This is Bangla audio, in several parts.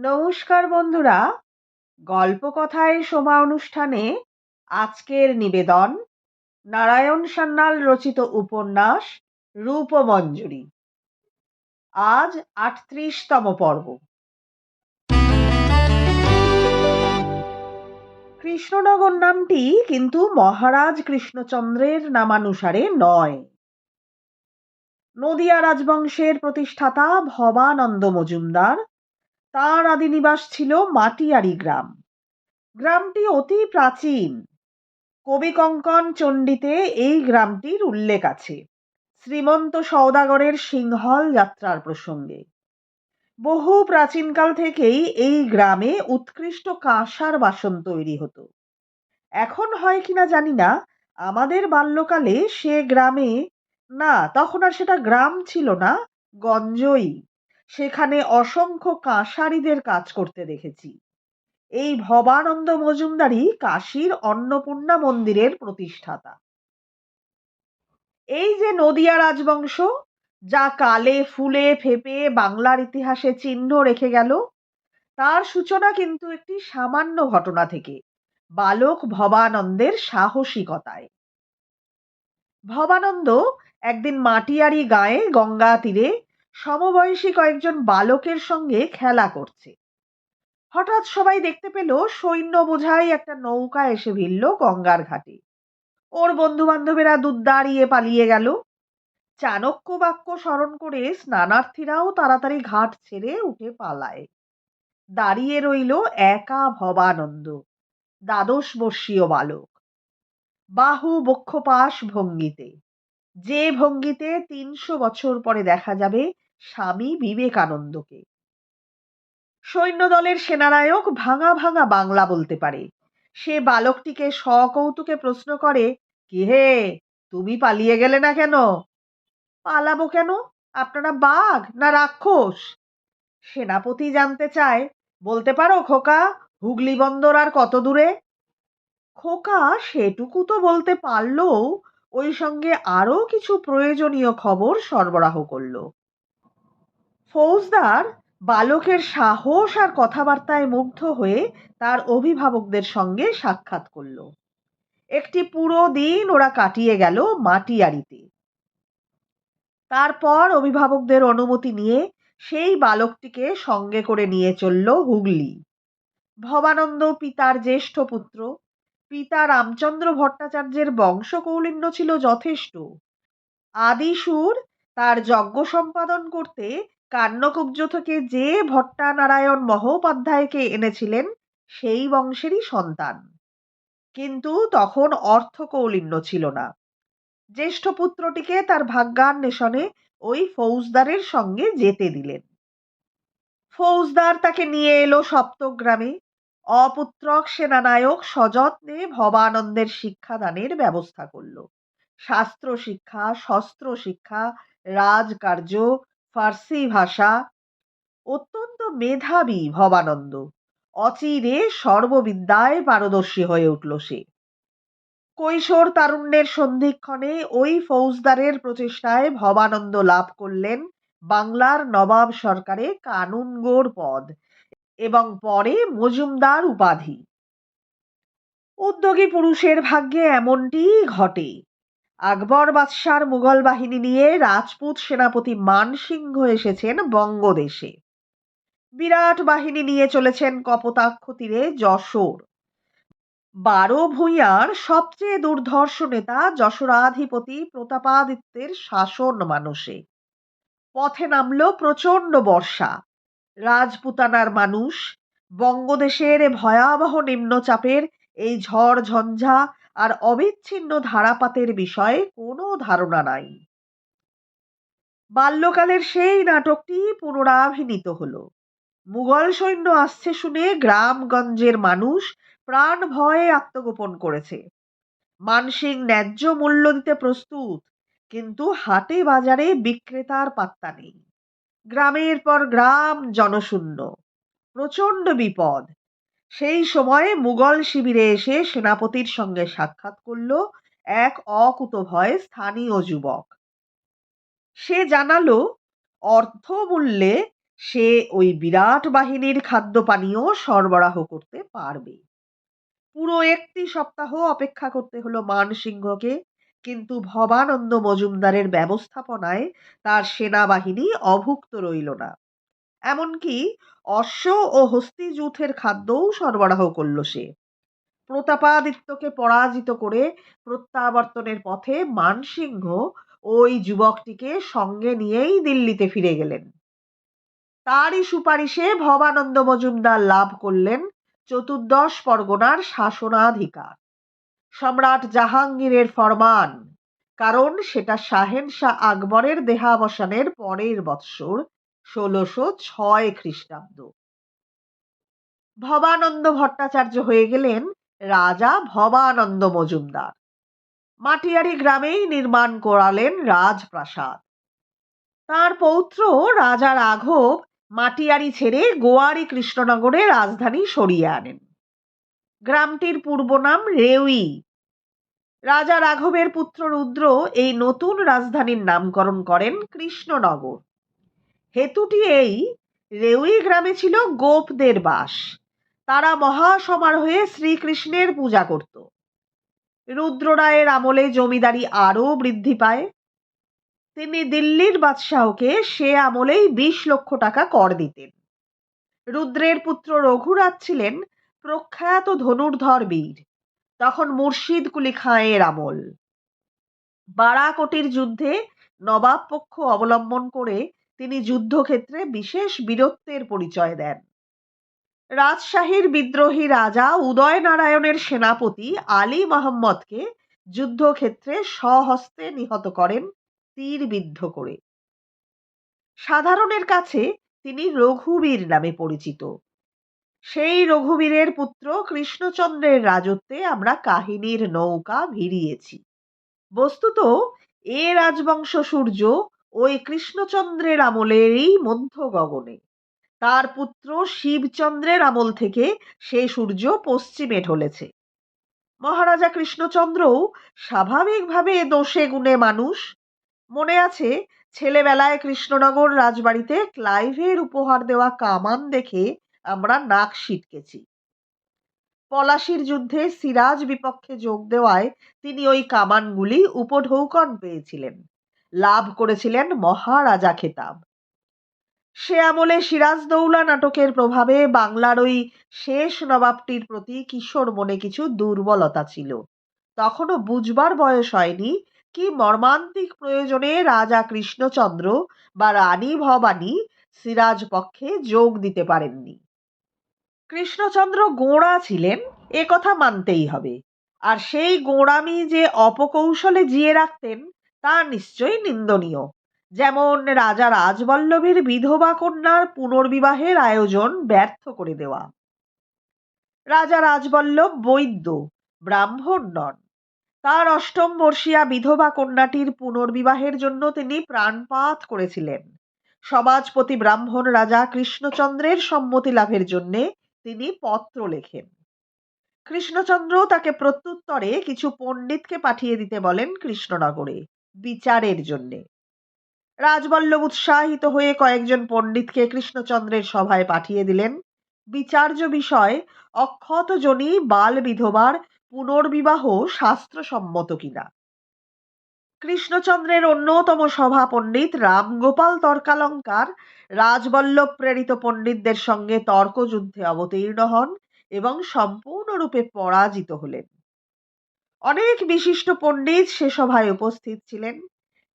নমস্কার বন্ধুরা। গল্প কথায় সোমা অনুষ্ঠানে আজকের নিবেদন, নারায়ণ সান্যাল রচিত উপন্যাস, রূপমঞ্জুরি। আজ আটত্রিশতম পর্ব। কৃষ্ণনগর নামটি কিন্তু মহারাজ কৃষ্ণচন্দ্রের নামানুসারে নয়। নদিয়া রাজবংশের প্রতিষ্ঠাতা ভবানন্দ মজুমদার তার আদি নিবাস ছিল মাটিয়ারি গ্রাম। গ্রামটি অতি প্রাচীন। কবি কঙ্কন চণ্ডীতে এই গ্রামটির উল্লেখ আছে। শ্রীমন্ত সওদাগরের সিংহল যাত্রার প্রসঙ্গে। বহু প্রাচীনকাল থেকেই এই গ্রামে উৎকৃষ্ট কাঁসার বাসন তৈরি হতো। এখন হয় কিনা জানি না, আমাদের বাল্যকালে সে গ্রামে, না, তখন আর সেটা গ্রাম ছিল না, গঞ্জই। সেখানে অসংখ্য কাঁসারিদের কাজ করতে দেখেছি। এই ভবানন্দ মজুমদারই কাশীর অন্নপূর্ণা মন্দিরের প্রতিষ্ঠাতা। এই যে নদিয়া রাজবংশ, যা কালে ফুলে ফেপে বাংলার ইতিহাসে চিহ্ন রেখে গেল, তার সূচনা কিন্তু একটি সামান্য ঘটনা থেকে, বালক ভবানন্দের সাহসিকতায়। ভবানন্দ একদিন মাটিয়ারি গায়ে গঙ্গা তীরে সমবয়সী কয়েকজন বালকের সঙ্গে খেলা করছে। হঠাৎ সবাই দেখতে পেল সৈন্য বোঝাই একটা নৌকা এসে ভিড়ল গঙ্গার ঘাটে। ওর বন্ধু বান্ধবেরা দুধ দাঁড়িয়ে পালিয়ে গেল। চাণক্য বাক্য স্মরণ করে স্নানার্থীরাও তাড়াতাড়ি ঘাট ছেড়ে উঠে পালায়। দাঁড়িয়ে রইল একা ভবানন্দ, দ্বাদশ বর্ষীয় বালক। বাহু বক্ষপাশ ভঙ্গিতে। যে ভঙ্গিতে তিনশো বছর পরে দেখা যাবে স্বামী বিবেকানন্দকে। সৈন্যদলের সেনানায়ক ভাঙা ভাঙা বাংলা বলতে পারে। সে বালকটিকে সকৌতুকে প্রশ্ন করে, কি হে, তুমি পালিয়ে গেলে না কেন? পালাবো কেন? আপনারা বাঘ না রাক্ষস? সেনাপতি জানতে চায়। বলতে পারো, খোকা, হুগলি বন্দর আর কত দূরে? খোকা, সেটুকু তো বলতে পারলেও। ওই সঙ্গে আরও কিছু প্রয়োজনীয় খবর সরবরাহ করল। ফৌজদার বালকের সাহস আর কথাবার্তায় মুগ্ধ হয়ে তার অভিভাবকদের সঙ্গে সাক্ষাৎ করল। একটি পুরো দিন ওরা কাটিয়ে গেল মাটিয়ারিতে। তারপর অভিভাবকদের অনুমতি নিয়ে সেই বালকটিকে সঙ্গে করে নিয়ে চলল হুগলি। ভবানন্দ পিতার জ্যেষ্ঠ পুত্র, পিতা রামচন্দ্র ভট্টাচার্যের বংশকৌলিন্য ছিল যথেষ্ট। আদিসুর তার যজ্ঞ সম্পাদন করতে কান্নকুব্জ থেকে যে ভট্টানারায়ণ মহোপাধ্যায়কে এনেছিলেন, সেই বংশেরই সন্তান। কিন্তু তখন অর্থ অর্থকৌলিন্য ছিল না। জ্যেষ্ঠ পুত্রটিকে তার ভাগ্যান্বেষণে ওই ফৌজদারের সঙ্গে যেতে দিলেন। ফৌজদার তাকে নিয়ে এলো সপ্তগ্রামে। অপুত্রক সেনানায়ক সযত্নে ভবানন্দের শিক্ষাদানের ব্যবস্থা করল। শাস্ত্র শিক্ষা শস্ত্র শিক্ষা রাজকার্য ফার্সি ভাষা অত্যন্ত মেধাবী ভবানন্দ। অচিরে সর্ববিদ্যায় পারদর্শী হয়ে উঠল সে। কৈশোর তারুণ্যের সন্ধিক্ষণে ওই ফৌজদারের প্রচেষ্টায় ভবানন্দ লাভ করলেন বাংলার নবাব সরকারে কানুনগোর পদ এবং পরে মজুমদার উপাধি। উদ্যোগী পুরুষের ভাগ্যে এমনটি ঘটে। আকবর বাদশার মুঘল বাহিনী নিয়ে রাজপুত সেনাপতি মানসিংহ এসেছেন বঙ্গদেশে। বিরাট বাহিনী নিয়ে চলেছেন কপোতাক্ষ তীরে যশোর। বারো ভূঁইয়ার সবচেয়ে দুর্ধর্ষ নেতা যশোরাধিপতি প্রতাপাদিত্যের শাসন মানুষে পথে নামল প্রচণ্ড বর্ষা। রাজপুতানার মানুষ, বঙ্গদেশের ভয়াবহ নিম্নচাপের এই ঝড়, ঝঞ্ঝা আর অবিচ্ছিন্ন ধারাপাতের বিষয়ে কোনো ধারণা নাই। বাল্যকালের সেই নাটকটি পুনরাভিনীত হলো। মুঘল সৈন্য আসছে শুনে গ্রামগঞ্জের মানুষ প্রাণ ভয়ে আত্মগোপন করেছে। মানসিক ন্যায্য মূল্য দিতে প্রস্তুত, কিন্তু হাটে বাজারে বিক্রেতার পাত্তা নেই। গ্রামের পর গ্রাম জনশূন্য। প্রচণ্ড বিপদ। সেই সময়ে মুঘল শিবিরে এসে সেনাপতির সঙ্গে সাক্ষাৎ করল এক অকুতভয় স্থানীয় যুবক। সে জানালো, অর্থমূল্যে সে ওই বিরাট বাহিনীর খাদ্য পানীয় সরবরাহ করতে পারবে। পুরো একটি সপ্তাহ অপেক্ষা করতে হলো মানসিংহকে, কিন্তু ভবানন্দ মজুমদারের ব্যবস্থাপনায় তার সেনাবাহিনী অভুক্ত রইল না। এমনকি অশ্ব ও হস্তি যুথের খাদ্যও সরবরাহ করল সে। প্রতাপাদিত্যকে পরাজিত করে প্রত্যাবর্তনের পথে মানসিংহ ওই যুবকটিকে সঙ্গে নিয়েই দিল্লিতে ফিরে গেলেন। তারই সুপারিশে ভবানন্দ মজুমদার লাভ করলেন চতুর্দশ পরগনার শাসনাধিকার। সম্রাট জাহাঙ্গীরের ফরমান, কারণ সেটা শাহেনশাহ আকবরের দেহাবসানের পরের বৎসর ষোলোশো ছয় খ্রিস্টাব্দ। ভবানন্দ ভট্টাচার্য হয়ে গেলেন রাজা ভবানন্দ মজুমদার। মাটিয়ারি গ্রামেই নির্মাণ করালেন রাজপ্রাসাদ। তার পৌত্র রাজা রাঘব মাটিয়ারি ছেড়ে গোয়ারি কৃষ্ণনগরে রাজধানী সরিয়ে আনেন। গ্রামটির পূর্ব নাম রেউই। রাজা রাঘবের পুত্র রুদ্র এই নতুন রাজধানীর নামকরণ করেন কৃষ্ণনগর। হেতুটি এই, রেউই গ্রামে ছিল গোপদের বাস। তারা মহাসমারোহে শ্রীকৃষ্ণের পূজা করত। রুদ্ররায়ের আমলে জমিদারি আরও বৃদ্ধি পায়। তিনি দিল্লির বাদশাহকে সে আমলেই বিশ লক্ষ টাকা কর দিতেন। রুদ্রের পুত্র রঘুরাজ ছিলেন প্রখ্যাত ধনুর্ধর বীর, তখন মুর্শিদ কুলি খাঁয়ের আমল। বারাকটির যুদ্ধে নবাব পক্ষ অবলম্বন করে তিনি যুদ্ধক্ষেত্রে বিশেষ বীরত্বের পরিচয় দেন। রাজশাহীর বিদ্রোহী রাজা উদয় নারায়ণের সেনাপতি আলী মোহাম্মদকে যুদ্ধক্ষেত্রে স্বহস্তে নিহত করেন তীরবিদ্ধ করে। সাধারণের কাছে তিনি রঘুবীর নামে পরিচিত। সেই রঘুবীরের পুত্র কৃষ্ণচন্দ্রের রাজত্বে আমরা কাহিনীর নৌকা ভিড়িয়েছি। বস্তুত এ রাজবংশ সূর্য ওই কৃষ্ণচন্দ্রের আমলেরই মধ্য গগনে তার পুত্র শিবচন্দ্রের আমল থেকে সে সূর্য পশ্চিমে ঢলেছে। মহারাজা কৃষ্ণচন্দ্রও স্বাভাবিকভাবে দোষে গুণে মানুষ। মনে আছে, ছেলেবেলায় কৃষ্ণনগর রাজবাড়িতে ক্লাইভের উপহার দেওয়া কামান দেখে আমরা নাক সিটকেছি। পলাশির যুদ্ধে সিরাজ বিপক্ষে যোগ দেওয়ায় তিনি ওই কামানগুলি উপঢৌকন পেয়েছিলেন। লাভ করেছিলেন মহারাজা খেতাব। সে আমলে সিরাজদৌলা নাটকের প্রভাবে বাংলার ওই শেষ নবাবটির প্রতি কিশোর মনে কিছু দুর্বলতা ছিল। তখনও বুঝবার বয়স হয়নি কি মর্মান্তিক প্রয়োজনে রাজা কৃষ্ণচন্দ্র বা রানী ভবানী সিরাজ পক্ষে যোগ দিতে পারেননি। কৃষ্ণচন্দ্র গোঁড়া ছিলেন, এ কথা মানতেই হবে। আর সেই গোঁড়ামি যে অপকৌশলে জিয়ে রাখতেন তা নিশ্চয়ই নিন্দনীয়। যেমন রাজা রাজবল্লভীর বিধবা কন্যার পুনর্বিবাহের আয়োজন ব্যর্থ করে দেওয়া। রাজা রাজবল্লভ বৈদ্য, ব্রাহ্মণ নন। তার অষ্টম বর্ষীয়া বিধবা কন্যাটির পুনর্বিবাহের জন্য তিনি প্রাণপাত করেছিলেন। সমাজপতি ব্রাহ্মণ রাজা কৃষ্ণচন্দ্রের সম্মতি লাভের জন্যে তিনি পত্র লেখেন। কৃষ্ণচন্দ্র তাকে প্রত্যুত্তরে কিছু পণ্ডিতকে পাঠিয়ে দিতে বলেন কৃষ্ণনগরে। বিচারের জন্যে। রাজবল্লভ উৎসাহিত হয়ে কয়েকজন পণ্ডিতকে কৃষ্ণচন্দ্রের সভায় পাঠিয়ে দিলেন। বিচার্য বিষয়, অক্ষত জনী বাল বিধবার পুনর্বিবাহ শাস্ত্রসম্মত কিনা। কৃষ্ণচন্দ্রের অন্যতম সভা পণ্ডিত রামগোপাল তর্কালঙ্কার রাজবল্লভ প্রেরিত পণ্ডিতদের সঙ্গে তর্কযুদ্ধে অবতীর্ণ হন এবং সম্পূর্ণরূপে পরাজিত হলেন। অনেক বিশিষ্ট পণ্ডিত সে সভায় উপস্থিত ছিলেন।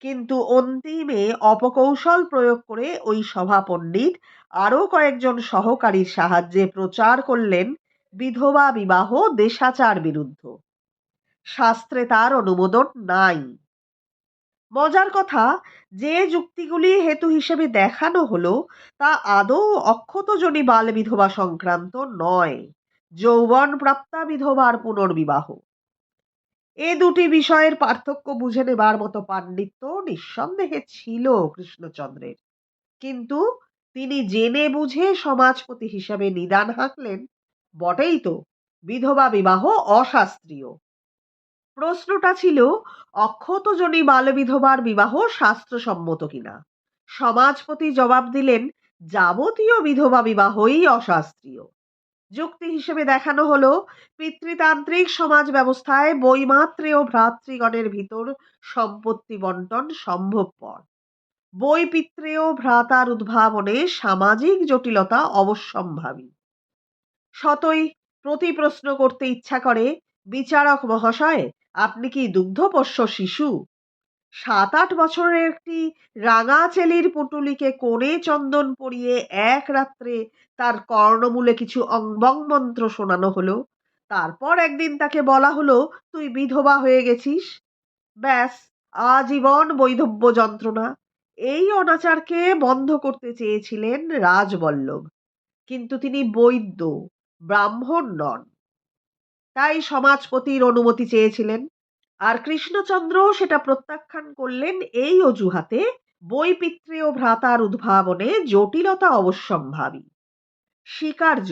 কিন্তু অন্তিমে অপকৌশল প্রয়োগ করে ওই সভা পণ্ডিত আরও কয়েকজন সহকারীর সাহায্যে প্রচার করলেন বিধবা বিবাহ দেশাচার বিরুদ্ধ। শাস্ত্রে তার অনুমোদন নাই। মজার কথা, যে যুক্তিগুলি হেতু হিসেবে দেখানো হলো, তা আদৌ অক্ষতজনী বাল বিধবা সংক্রান্ত নয়। যৌবন প্রাপ্তা বিধবার পুনর্বিবাহ। এ দুটি বিষয়ের পার্থক্য বুঝে নেবার মতো পাণ্ডিত্য নিঃসন্দেহে ছিল কৃষ্ণচন্দ্রের। কিন্তু তিনি জেনে বুঝে সমাজপতি হিসাবে নিদান হাঁকলেন, বটেই তো, বিধবা বিবাহ অশাস্ত্রীয়। প্রশ্নটা ছিল অক্ষত অক্ষতজনী বালবিধবার বিবাহ শাস্ত্রসম্মত কিনা? সমাজপতি জবাব দিলেন, যাবতীয় বিধবা বিবাহই অশাস্ত্রীয়। যুক্তি হিসেবে দেখানো হলো পিতৃতান্ত্রিক সমাজ ব্যবস্থায় বৈমাত্রেয় ভ্রাতৃগণের ভিতর সম্পত্তি বন্টন সম্ভবপর। বৈপিত্রেয় ভ্রাতার উদ্ভাবনে সামাজিক জটিলতা অবশ্যম্ভাবী। শতই প্রতি প্রশ্ন করতে ইচ্ছা করে, বিচারক মহাশয়, আপনি কি দুগ্ধপোষ্য শিশু? সাত আট বছরের একটি রাঙা চেলির পুটুলিকে কোণে চন্দন পরিয়ে এক রাত্রে তার কর্ণমূলে কিছু অঙ্গং মন্ত্র শোনানো হলো। তারপর একদিন তাকে বলা হলো, তুই বিধবা হয়ে গেছিস? ব্যাস, আজীবন বৈধব্য যন্ত্রণা। এই অনাচারকে বন্ধ করতে চেয়েছিলেন রাজবল্লভ। কিন্তু তিনি বৈদ্য, ব্রাহ্মণ নন। তাই সমাজপতির অনুমতি চেয়েছিলেন। আর কৃষ্ণচন্দ্র সেটা প্রত্যাখ্যান করলেন এই অজুহাতে বৈপিত্রেয় ভ্রাতার উদ্ভাবনে জটিলতা অবশ্যম্ভাবী। স্বীকার্য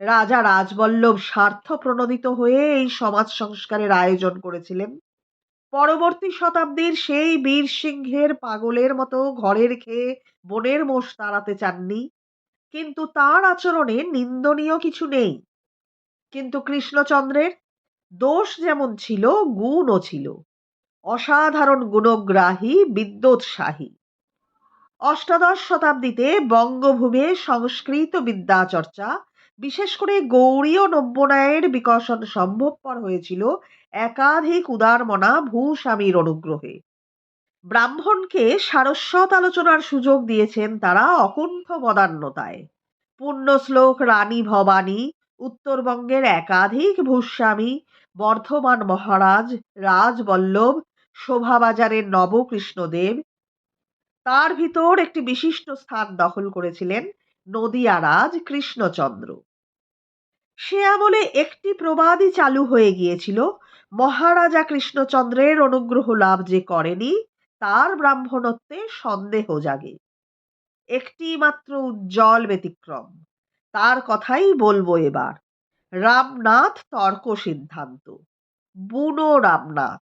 রাজা রাজবল্লভ স্বার্থ প্রণোদিত হয়ে এই সমাজ সংস্কারের আয়োজন করেছিলেন। পরবর্তী শতাব্দীর সেই বীর সিংহের পাগলের মতো ঘরের খেয়ে বনের মোষ তাড়াতে চাননি। কিন্তু তার আচরণে নিন্দনীয় কিছু নেই। কিন্তু কৃষ্ণচন্দ্রের দোষ যেমন ছিল, গুণও ছিল। অসাধারণ গুণগ্রাহী, বিদ্যোৎসাহী। অষ্টাদশ শতাব্দীতে বঙ্গভূমে সংস্কৃত বিদ্যা চর্চা বিশেষ করে গৌড়ীয় নব্যনায়ের বিকশন সম্ভবপর হয়েছিল একাধিক উদারমনা ভূস্বামীর অনুগ্রহে। ব্রাহ্মণকে সারস্বত আলোচনার সুযোগ দিয়েছেন তারা অকুণ্ঠ বদান্যতায় পুণ্যশ্লোক রানী ভবানী উত্তরবঙ্গের একাধিক ভূস্বামী, বর্ধমান মহারাজ, রাজবল্লভ, শোভাবাজারের নবকৃষ্ণদেব। তার ভিতর একটি বিশিষ্ট স্থান দখল করেছিলেন নদিয়া রাজ কৃষ্ণচন্দ্র। সে আমলে একটি প্রবাদই চালু হয়ে গিয়েছিল, মহারাজা কৃষ্ণচন্দ্রের অনুগ্রহ লাভ যে করেনি, তার ব্রাহ্মণত্বে সন্দেহ জাগে। একটি মাত্র উজ্জ্বল ব্যতিক্রম। তার কথাই বলব এবার। রামনাথ তর্ক সিদ্ধান্ত। বুনো রামনাথ।